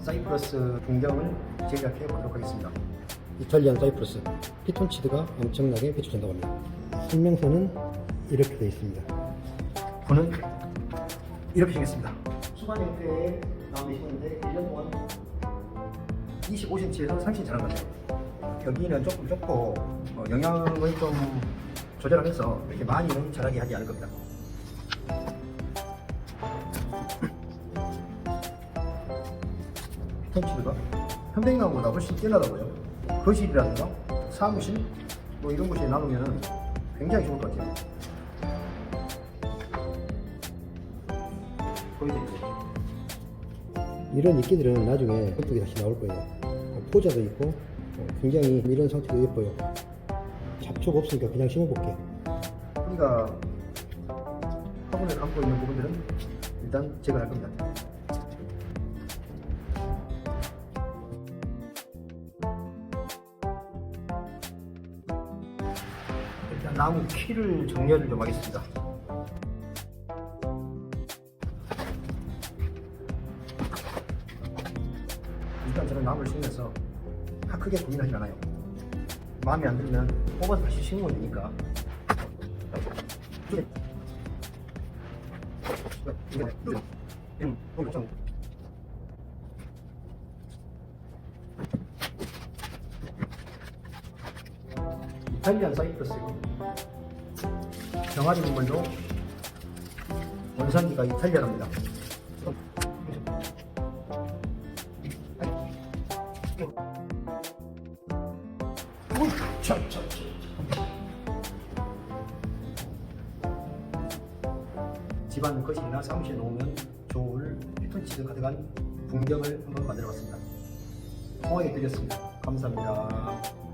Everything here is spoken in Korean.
사이프러스 풍경을 제작해 보도록 하겠습니다. 이탈리안 사이프러스 피톤치드가 엄청나게 배출된다고 합니다. 설명서는 이렇게 되어 있습니다. 분은 이렇게 생겼습니다. 수반 형태의 나무를 심었는데 1년 동안 25cm에서 30cm 자란 거죠. 여기는 조금 좁고 어, 영양을 좀 조절하면서 이렇게 많이는 자라게 하지 않을 겁니다. 피톤치드가 현백나무보다 훨씬 뛰어나다고요. 거실이라든가 사무실 뭐 이런 곳에 나누면 굉장히 좋을 것 같아요. 보여드릴게요. 이런 이끼들은 나중에 예쁘게 다시 나올 거예요. 어, 포자도 있고 어, 굉장히 이런 상태도 예뻐요. 잡초가 없으니까 그냥 심어볼게. 우리가 화분을 감고 있는 부분들은 일단 제거할 겁니다. 일단 나무 키를 정렬을 좀 하겠습니다. 일단 저는 나무를 심으면서 크게 고민하지 않아요. 마음에 안 들면 뽑아서 다시 심으면 되니까 이탈리안 사이프러스고 병아리 문물도 원산지가 이탈리아랍니다. 집안 거실이나 사무실에 놓으면 좋을 피톤치드 가득한 풍경을 한번 만들어 봤습니다. 홍하게 드렸습니다. 감사합니다.